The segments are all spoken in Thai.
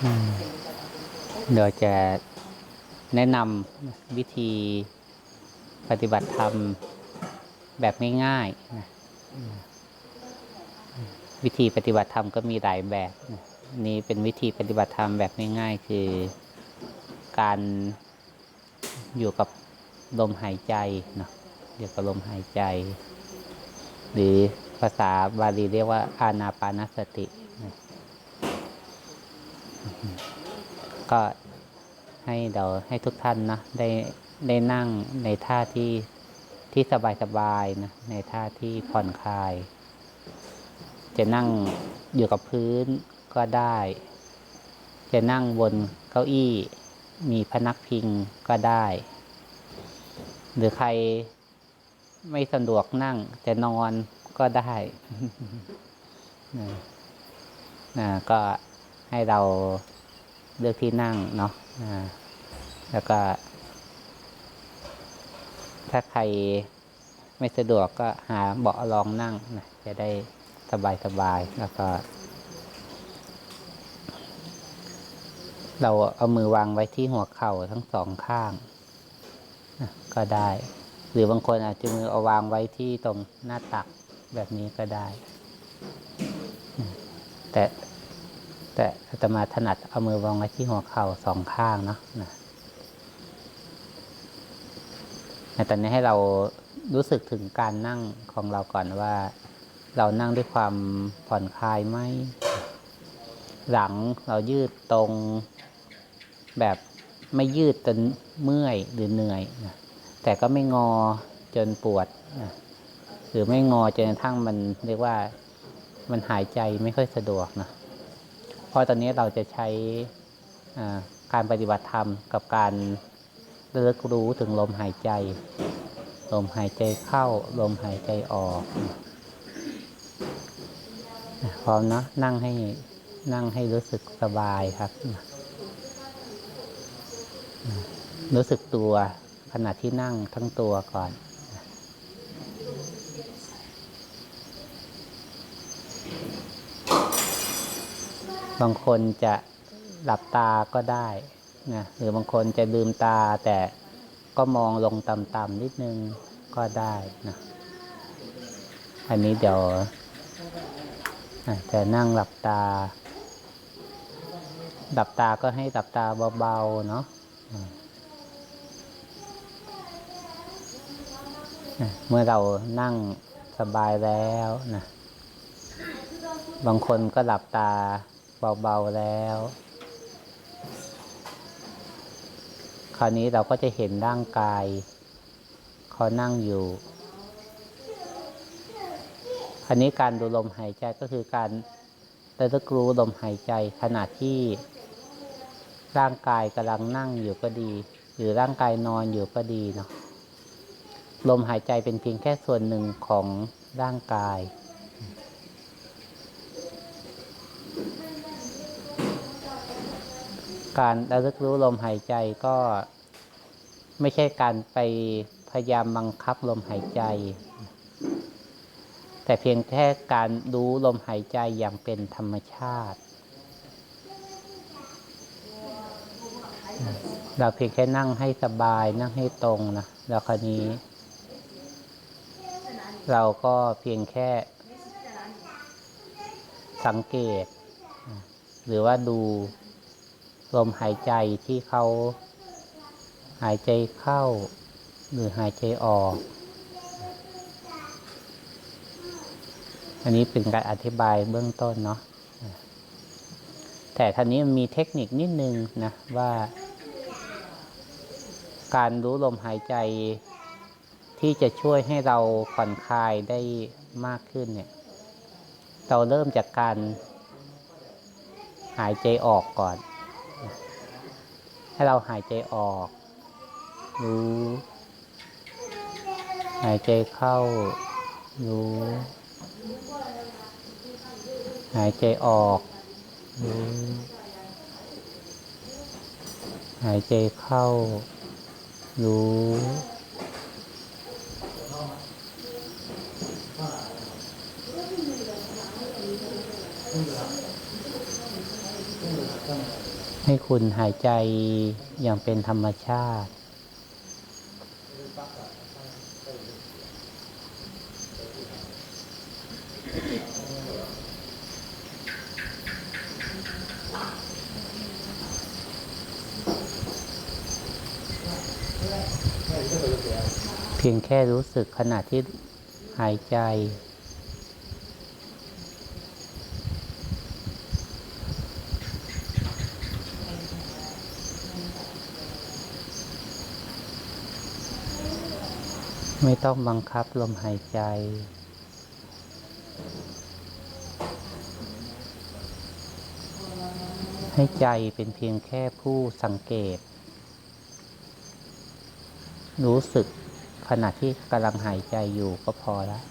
เดี๋ยวจะแนะนำวิธีปฏิบัติธรรมแบบง่ายๆนะวิธีปฏิบัติธรรมก็มีหลายแบบนะนี่เป็นวิธีปฏิบัติธรรมแบบง่ายๆ คือการอยู่กับลมหายใจเนาะอยู่กับลมหายใจ หรือภาษาบาลีเรียกว่าอานาปานสตินะ ก็ให้เราให้ทุกท่านนะได้ได้นั่งในท่าที่ที่สบายๆนะในท่าที่ผ่อนคลาย จะนั่งอยู่กับพื้นก็ได้ จะนั่งบนเก้าอี้มีพนักพิงก็ได้ หรือใครไม่สะดวกนั่งจะนอนก็ได้นะก็ให้เรา เลือกที่นั่งเนาะแล้วก็ ถ้าใครไม่สะดวกก็หาเบาะรองนั่งนะจะได้สบายสบายๆแล้วก็ เราเอามือวางไว้ที่หัวเข่าทั้งสองข้างนะก็ได้ หรือบางคนอาจจะมือเอาวางไว้ที่ตรงหน้าตักแบบนี้ก็ได้ แต่ แต่อาตมาถนัดเอามือวางไว้ที่หัวเข่าสองข้างเนาะนะแต่ตอนนี้ให้เรารู้สึกถึงการนั่งของเราก่อนว่า เรานั่งด้วยความผ่อนคลายไหมหลังเรายืดตรงแบบไม่ยืดจนเมื่อยหรือเหนื่อยนะแต่ก็ไม่งอจนปวดนะหรือไม่งอจนกระทั่งมันเรียกว่ามันหายใจไม่ค่อยสะดวกนะ เพราะตอนนี้เราจะใช้การปฏิบัติธรรมกับการระลึกรู้ถึงลมหายใจ ลมหายใจเข้า ลมหายใจออกพร้อมนะนั่งให้นั่งให้รู้สึกสบายครับ รู้สึกตัวขณะที่นั่งทั้งตัวก่อน บางคนจะหลับตาก็ได้นะหรือบางคนจะลืมตาแต่ก็มองลงต่ำๆนิดนึงก็ได้นะอันนี้เดี๋ยวจะนั่งหลับตา หลับตาก็ให้หลับตาเบาๆเนาะเมื่อเรานั่งสบายแล้วนะ บางคนก็หลับตา เบาๆแล้ว คราวนี้เราก็จะเห็นร่างกายเขานั่งอยู่คราวนี้การดูลมหายใจก็คือการระลึกรู้ลมหายใจขณะที่ ร่างกายกำลังนั่งอยู่ก็ดี หรือร่างกายนอนอยู่ก็ดีเนาะลมหายใจเป็นเพียงแค่ส่วนหนึ่งของร่างกาย การระลึกรู้ลมหายใจก็ ไม่ใช่การไปพยายามบังคับลมหายใจ แต่เพียงแค่การรู้ลมหายใจอย่างเป็นธรรมชาติ เราเพียงแค่นั่งให้สบายนั่งให้ตรงนะแล้วคราวนี้ เราก็เพียงแค่สังเกต หรือว่าดู ลมหายใจที่เขาหายใจเข้า หรือหายใจออก อันนี้เป็นการอธิบายเบื้องต้นเนาะ แต่ท่านี้มันมีเทคนิคนิดนึงนะว่า การรู้ลมหายใจที่จะช่วยให้เราผ่อนคลายได้มากขึ้นเนี่ย เราเริ่มจากการหายใจออกก่อน ให้เราหายใจออก รู้ หายใจเข้า รู้ หายใจออก รู้ หายใจเข้า รู้ ให้คุณหายใจอย่างเป็นธรรมชาติ เพียงแค่รู้สึกขณะที่หายใจ ไม่ต้องบังคับลมหายใจ ให้ใจเป็นเพียงแค่ผู้สังเกต รู้สึกขณะที่กำลังหายใจอยู่ก็พอแล้ว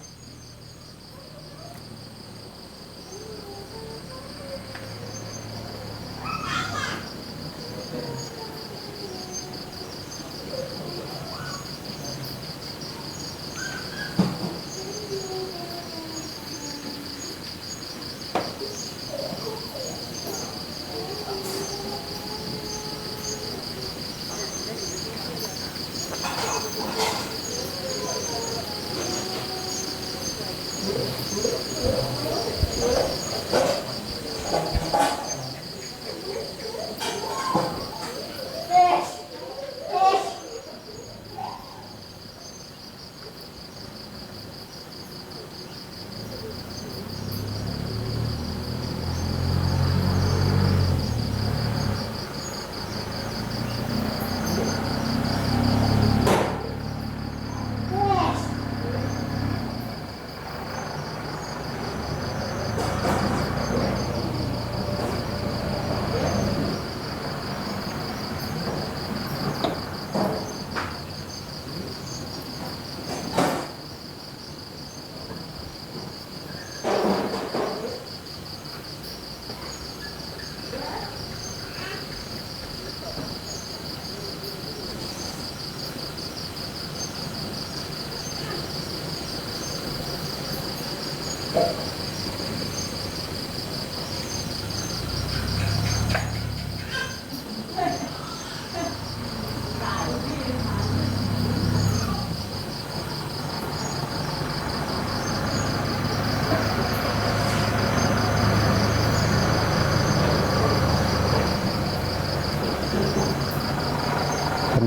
ขณ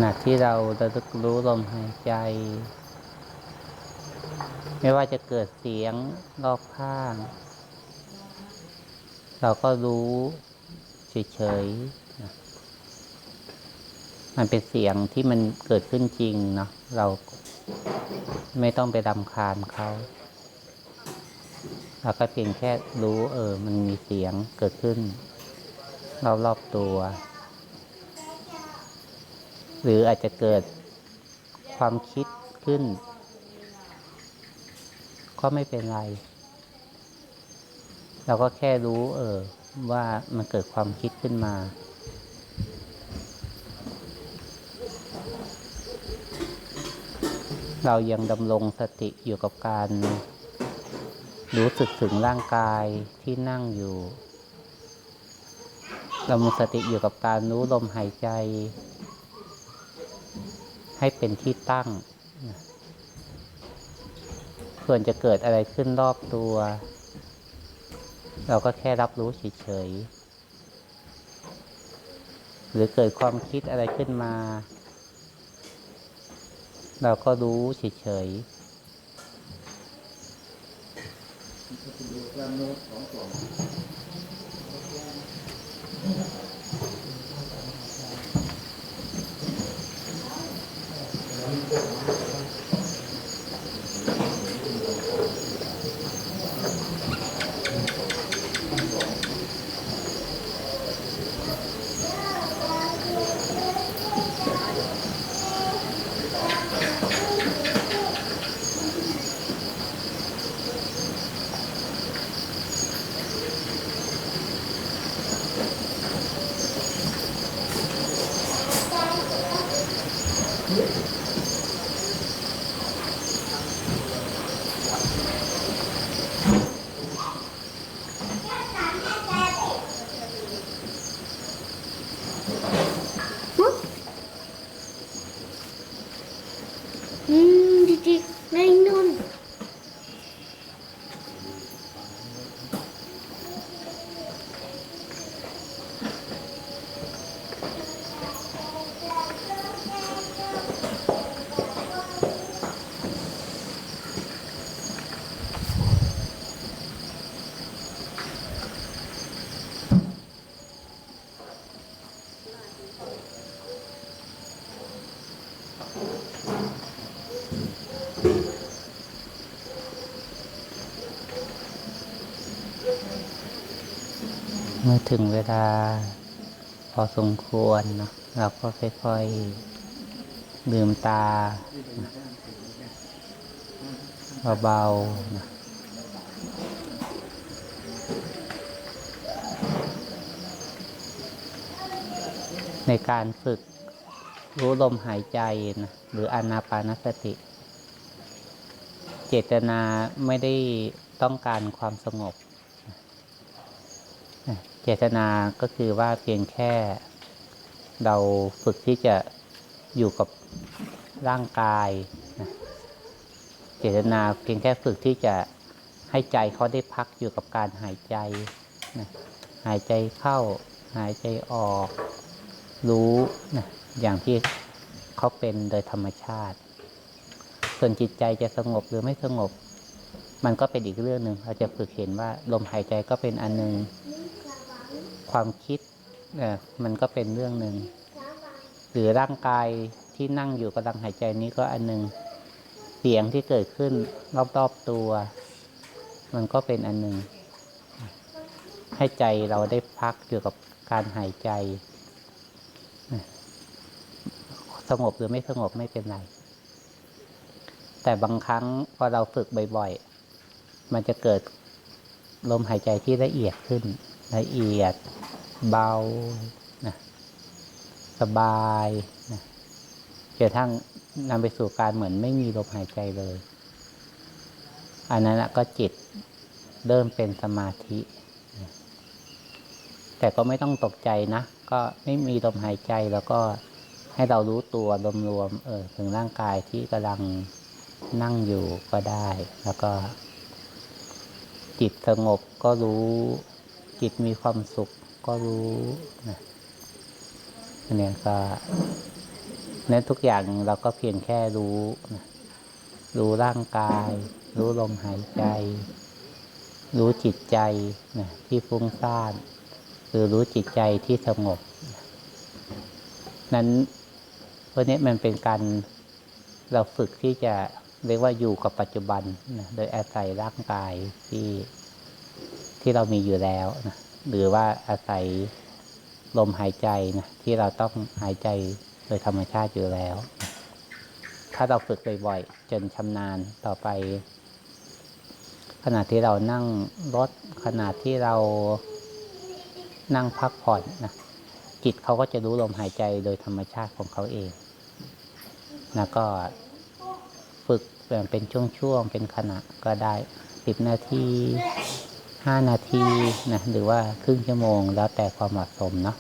ะที่เราระลึกรู้ลมหายใจ ไม่ว่าจะเกิดเสียงรอบข้าง เราก็รู้เฉยๆมันเป็นเสียงที่มันเกิดขึ้นจริงเนาะเราไม่ต้องไปรำคาญเขาเราก็เพียงแค่รู้ เออ มันมีเสียงเกิดขึ้นรอบๆตัว หรืออาจจะเกิดความคิดขึ้น ก็ไม่เป็นไร เราก็แค่รู้ เออ ว่ามันเกิดความคิดขึ้นมาเรายังดำรงสติอยู่กับการ รู้สึกถึงร่างกายที่นั่งอยู่ดำรงสติอยู่กับการรู้ลมหายใจ ให้เป็นที่ตั้งนะ ส่วนจะเกิดอะไรขึ้นรอบตัว เราก็แค่รับรู้เฉยๆหรือเกิดความคิดอะไรขึ้นมา เราก็รู้เฉยๆ ถึงเวลาพอสมควรเนาะเราก็ค่อยๆลืมตาเบาๆนะในการฝึกรู้ลมหายใจนะหรืออานาปานสติ เจตนาไม่ได้ต้องการความสงบ เจตนาก็คือว่าเพียงแค่เราฝึกที่จะอยู่กับร่างกายนะเจตนาเพียงแค่ฝึกที่จะให้ใจเขาได้พักอยู่กับการหายใจนะหายใจเข้า หายใจออก รู้นะอย่างที่เขาเป็นโดยธรรมชาติ ส่วนจิตใจจะสงบหรือไม่สงบ มันก็เป็นอีกเรื่องหนึ่งเราจะฝึกเห็นว่าลมหายใจก็เป็นอันหนึ่ง ความคิดเอ่อมันก็เป็นเรื่องหนึ่งหรือร่างกายที่นั่งอยู่กำลังหายใจนี้ก็อันหนึ่งเสียงที่เกิดขึ้นรอบๆตัว มันก็เป็นอันหนึ่งให้ใจเราได้พักอยู่กับการหายใจ สงบหรือไม่สงบไม่เป็นไร แต่บางครั้งพอเราฝึกบ่อย ๆ มันจะเกิดลมหายใจที่ละเอียดขึ้น ละเอียด เบานะสบายนะจนกระทั่งนำไปสู่การเหมือนไม่มีลมหายใจเลย อันนั้นน่ะก็จิตเริ่มเป็นสมาธิ แต่ก็ไม่ต้องตกใจนะ ก็ไม่มีลมหายใจแล้วก็ให้เรารู้ตัวรวมๆเออถึงร่างกายที่กำลังนั่งอยู่ก็ได้ แล้วก็จิตสงบก็รู้ จิตมีความสุขก็รู้นะอันเนี้ยก็นั้นทุกอย่างเราก็เพียงแค่รู้นะรู้ร่างกาย รู้ลมหายใจ รู้จิตใจนะที่ฟุ้งซ่านหรือรู้จิตใจที่สงบ นั้นเพราะนี้มันเป็นการเราฝึกที่จะเรียกว่าอยู่กับปัจจุบันนะโดยอาศัยร่างกายที่ ที่เรามีอยู่แล้วนะหรือว่าอาศัยลมหายใจนะที่เราต้องหายใจโดยธรรมชาติอยู่แล้ว ถ้าเราฝึกบ่อยๆ จนชำนาญต่อไป ขณะที่เรานั่งรถขณะที่เรานั่งพักผ่อนนะจิตเขาก็จะรู้ลมหายใจโดยธรรมชาติของเขาเอง แล้วก็ฝึกแบ่งเป็นช่วงๆ เป็นขณะก็ได้สิบนาที ห้านาทีนะหรือว่าครึ่งชั่วโมงแล้วแต่ความเหมาะสมเนาะ